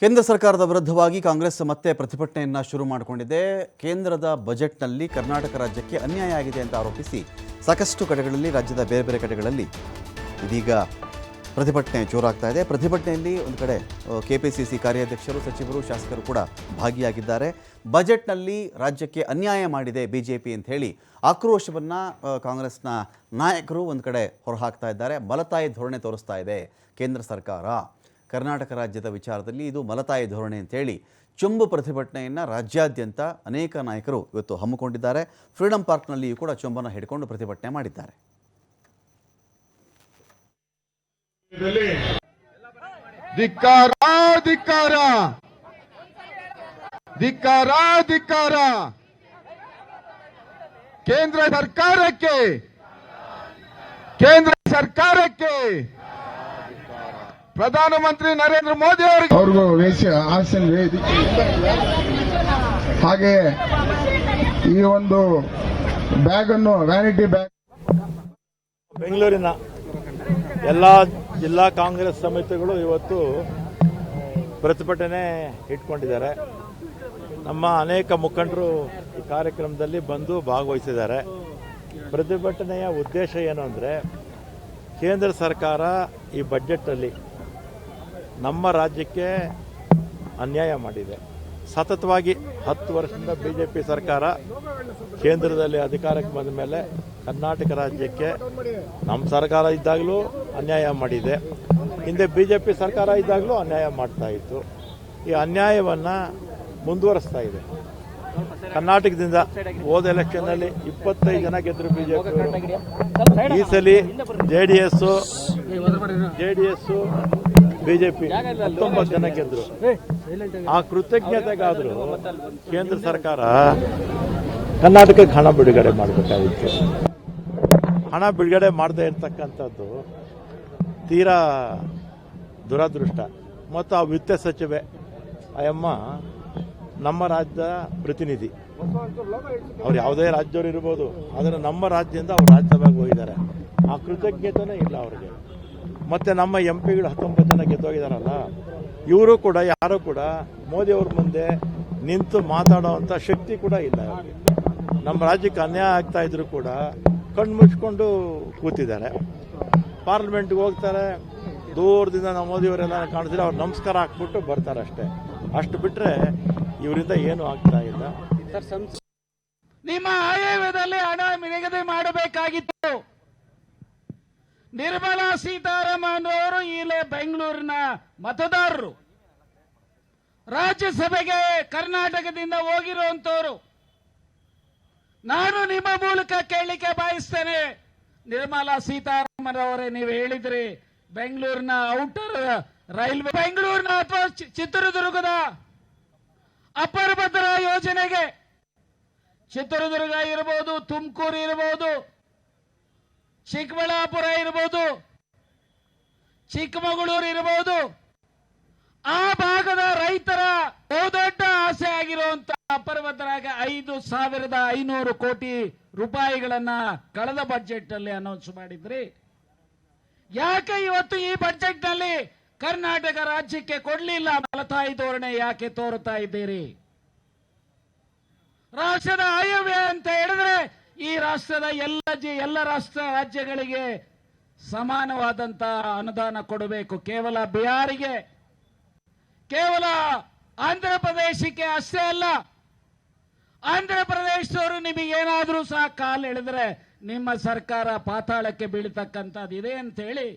ಕೇಂದ್ರ ಸರ್ಕಾರದ ವಿರುದ್ಧವಾಗಿ ಕಾಂಗ್ರೆಸ್ ಮತ್ತೆ ಪ್ರತಿಭಟನೆಯನ್ನು ಶುರು ಮಾಡಿಕೊಂಡಿದೆ. ಕೇಂದ್ರದ ಬಜೆಟ್ನಲ್ಲಿ ಕರ್ನಾಟಕ ರಾಜ್ಯಕ್ಕೆ ಅನ್ಯಾಯ ಆಗಿದೆ ಅಂತ ಆರೋಪಿಸಿ ಸಾಕಷ್ಟು ಕಡೆಗಳಲ್ಲಿ ರಾಜ್ಯದ ಬೇರೆ ಬೇರೆ ಕಡೆಗಳಲ್ಲಿ ಇದೀಗ ಪ್ರತಿಭಟನೆ ಜೋರಾಗ್ತಾ ಇದೆ. ಪ್ರತಿಭಟನೆಯಲ್ಲಿ ಒಂದು ಕಡೆ ಕೆ ಪಿ ಸಿ ಸಿ ಕಾರ್ಯಾಧ್ಯಕ್ಷರು, ಸಚಿವರು, ಶಾಸಕರು ಕೂಡ ಭಾಗಿಯಾಗಿದ್ದಾರೆ. ಬಜೆಟ್ನಲ್ಲಿ ರಾಜ್ಯಕ್ಕೆ ಅನ್ಯಾಯ ಮಾಡಿದೆ ಬಿ ಜೆ ಪಿ ಅಂತ ಹೇಳಿ ಆಕ್ರೋಶವನ್ನು ಕಾಂಗ್ರೆಸ್ನ ನಾಯಕರು ಒಂದು ಕಡೆ ಹೊರಹಾಕ್ತಾ ಇದ್ದಾರೆ. ಮಲತಾಯಿ ಧೋರಣೆ ತೋರಿಸ್ತಾ ಇದೆ ಕೇಂದ್ರ ಸರ್ಕಾರ. ಕರ್ನಾಟಕ ರಾಜ್ಯದ ವಿಚಾರದಲ್ಲಿ ಇದು ಮಲತಾಯಿ ಧೋರಣೆ ಅಂತೇಳಿ ಚುಂಬು ಪ್ರತಿಭಟನೆಯನ್ನು ರಾಜ್ಯಾದ್ಯಂತ ಅನೇಕ ನಾಯಕರು ಇವತ್ತು ಹಮ್ಮಿಕೊಂಡಿದ್ದಾರೆ. ಫ್ರೀಡಂ ಪಾರ್ಕ್ನಲ್ಲಿಯೂ ಕೂಡ ಚುಂಬನ ಹಿಡ್ಕೊಂಡು ಪ್ರತಿಭಟನೆ ಮಾಡಿದ್ದಾರೆ. ಧಿಕ್ಕಾರ ಧಿಕ್ಕಾರ ಧಿಕ್ಕಾರ ಧಿಕ್ಕಾರ ಕೇಂದ್ರ ಸರ್ಕಾರಕ್ಕೆ. ಕೇಂದ್ರ ಸರ್ಕಾರಕ್ಕೆ. ಪ್ರಧಾನಮಂತ್ರಿ ನರೇಂದ್ರ ಮೋದಿ ಅವರಿಗೆ. ಅವ್ರಿಗೂ ವೇಷ ಆಸನ ವೇದಿಕೆ. ಹಾಗೆ ಈ ಒಂದು ಬ್ಯಾಗ್ ಅನ್ನು ವ್ಯಾನಿಟಿ ಬ್ಯಾಗ್. ಬೆಂಗಳೂರಿನ ಎಲ್ಲ ಜಿಲ್ಲಾ ಕಾಂಗ್ರೆಸ್ ಸಮಿತಿಗಳು ಇವತ್ತು ಪ್ರತಿಭಟನೆ ಇಟ್ಕೊಂಡಿದ್ದಾರೆ. ನಮ್ಮ ಅನೇಕ ಮುಖಂಡರು ಈ ಕಾರ್ಯಕ್ರಮದಲ್ಲಿ ಬಂದು ಭಾಗವಹಿಸಿದ್ದಾರೆ. ಪ್ರತಿಭಟನೆಯ ಉದ್ದೇಶ ಏನು ಅಂದರೆ, ಕೇಂದ್ರ ಸರ್ಕಾರ ಈ ಬಜೆಟಲ್ಲಿ ನಮ್ಮ ರಾಜ್ಯಕ್ಕೆ ಅನ್ಯಾಯ ಮಾಡಿದೆ. ಸತತವಾಗಿ ಹತ್ತು ವರ್ಷದಿಂದ ಬಿ ಜೆ ಪಿ ಸರ್ಕಾರ ಕೇಂದ್ರದಲ್ಲಿ ಅಧಿಕಾರಕ್ಕೆ ಬಂದ ಮೇಲೆ ಕರ್ನಾಟಕ ರಾಜ್ಯಕ್ಕೆ ನಮ್ಮ ಸರ್ಕಾರ ಇದ್ದಾಗಲೂ ಅನ್ಯಾಯ ಮಾಡಿದೆ. ಹಿಂದೆ ಬಿ ಜೆ ಪಿ ಸರ್ಕಾರ ಇದ್ದಾಗಲೂ ಅನ್ಯಾಯ ಮಾಡ್ತಾ ಇತ್ತು. ಈ ಅನ್ಯಾಯವನ್ನು ಮುಂದುವರಿಸ್ತಾ ಇದೆ. ಕರ್ನಾಟಕದಿಂದ ಹೋದ ಎಲೆಕ್ಷನ್ನಲ್ಲಿ ಇಪ್ಪತ್ತೈದು ಜನ ಗೆದ್ದರು ಬಿ ಜೆ ಪಿ ಈ ಸಲ J D S J D S P ಹತ್ತೊಂಬತ್ತು ಜನ ಗೆದ್ದರು ಆ ಕೃತಜ್ಞತೆಗಾದರೂ ಕೇಂದ್ರ ಸರ್ಕಾರ ಕರ್ನಾಟಕಕ್ಕೆ ಹಣ ಬಿಡುಗಡೆ ಮಾಡಬೇಕಾಗಿತ್ತು. ಹಣ ಬಿಡುಗಡೆ ಮಾಡದೇ ಇರ್ತಕ್ಕಂಥದ್ದು ತೀರಾ ದುರದೃಷ್ಟ. ಮತ್ತು ಆ ವಿತ್ತ ಸಚಿವೆ, ಅಯ್ಯಮ್ಮ, ನಮ್ಮ ರಾಜ್ಯದ ಪ್ರತಿನಿಧಿ. ಅವ್ರು ಯಾವುದೇ ರಾಜ್ಯವ್ರು ಇರ್ಬೋದು, ಆದರೆ ನಮ್ಮ ರಾಜ್ಯದಿಂದ ಅವ್ರು ರಾಜ್ಯಸಭೆಗೆ ಹೋಗಿದ್ದಾರೆ. ಆ ಕೃತಜ್ಞತೆನೇ ಇಲ್ಲ ಅವ್ರಿಗೆ. ಮತ್ತು ನಮ್ಮ ಎಂ ಪಿಗಳು ಹತ್ತೊಂಬತ್ತು ಜನ ಗೆದ್ದೋಗಿದ್ದಾರಲ್ಲ, ಇವರು ಕೂಡ, ಯಾರು ಕೂಡ ಮೋದಿ ಅವ್ರ ಮುಂದೆ ನಿಂತು ಮಾತಾಡೋವಂಥ ಶಕ್ತಿ ಕೂಡ ಇಲ್ಲ. ನಮ್ಮ ರಾಜ್ಯಕ್ಕೆ ಅನ್ಯಾಯ ಆಗ್ತಾ ಇದ್ರು ಕೂಡ ಕಣ್ಣು ಮುಚ್ಕೊಂಡು ಕೂತಿದ್ದಾರೆ. ಪಾರ್ಲಿಮೆಂಟ್ಗೆ ಹೋಗ್ತಾರೆ. ದೂರದಿಂದ ನಮ್ಮ ಮೋದಿಯವರೆಲ್ಲ ಕಾಣಿಸಿದ್ರೆ ಅವ್ರು ನಮಸ್ಕಾರ ಹಾಕ್ಬಿಟ್ಟು ಬರ್ತಾರೆ ಅಷ್ಟೇ. ಅಷ್ಟು ಬಿಟ್ಟರೆ ಇವರಿಂದ ಏನು ಆಗ್ತಾ ಇಲ್ಲ. ನಿಮ್ಮ ಆಯವ್ಯದಲ್ಲಿ ಹಣ ನಿಗದಿ ಮಾಡಬೇಕಾಗಿತ್ತು. ನಿರ್ಮಲಾ ಸೀತಾರಾಮನ್ ಅವರು ಇಲ್ಲೇ ಬೆಂಗಳೂರಿನ ಮತದಾರರು. ರಾಜ್ಯಸಭೆಗೆ ಕರ್ನಾಟಕದಿಂದ ಹೋಗಿರುವಂತವರು ನಾನು ನಿಮ್ಮ ಮೂಲಕ ಕೇಳಿಕೆ ಬಯಸ್ತೇನೆ. ನಿರ್ಮಲಾ ಸೀತಾರಾಮನ್ ಅವರೇ ನೀವು ಹೇಳಿದ್ರಿ, ಬೆಂಗಳೂರಿನ ಔಟರ್ ರೈಲ್ವೆ, ಬೆಂಗಳೂರಿನ ಅಥವಾ ಚಿತ್ರದುರ್ಗದ ಅಪರ ಭದ್ರಾ ಯೋಜನೆಗೆ. ಚಿತ್ರದುರ್ಗ ಇರಬಹುದು ತುಮಕೂರು ಇರಬಹುದು ಚಿಕ್ಕಬಳ್ಳಾಪುರ ಇರಬಹುದು ಚಿಕ್ಕಮಗಳೂರು ಇರಬಹುದು ಆ ಭಾಗದ ರೈತರ ಬಹುದೊಡ್ಡ ಆಸೆ ಆಗಿರುವಂತ ಅಪರ್ವತರಾಗ ಐದು ಸಾವಿರದ ಐನೂರು ಕೋಟಿ ರೂಪಾಯಿಗಳನ್ನ ಕಳೆದ ಬಜೆಟ್ ಅಲ್ಲಿ ಅನೌನ್ಸ್ ಮಾಡಿದ್ರಿ. ಯಾಕೆ ಇವತ್ತು ಈ ಬಜೆಟ್ನಲ್ಲಿ ಕರ್ನಾಟಕ ರಾಜ್ಯಕ್ಕೆ ಕೊಡಲಿಲ್ಲ ಮಲತಾಯಿ ಧೋರಣೆ ಯಾಕೆ ತೋರುತ್ತಾ ಇದ್ದೀರಿ? ರಾಷ್ಟ್ರದ ಆಯವ್ಯ ಅಂತ ಹೇಳಿದ್ರೆ ಈ ರಾಷ್ಟ್ರದ ಎಲ್ಲ ಎಲ್ಲ ರಾಷ್ಟ್ರ ರಾಜ್ಯಗಳಿಗೆ ಸಮಾನವಾದಂತ ಅನುದಾನ ಕೊಡಬೇಕು. ಕೇವಲ ಬಿಹಾರಿಗೆ, ಕೇವಲ ಆಂಧ್ರ ಪ್ರದೇಶಕ್ಕೆ ಅಷ್ಟೇ ಅಲ್ಲ, ಆಂಧ್ರ ನಿಮಗೇನಾದ್ರೂ ಸಹ ಕಾಲು ಎಳೆದ್ರೆ ನಿಮ್ಮ ಸರ್ಕಾರ ಪಾತಾಳಕ್ಕೆ ಬೀಳ್ತಕ್ಕಂಥದ್ದು ಇದೆ ಅಂತ ಹೇಳಿ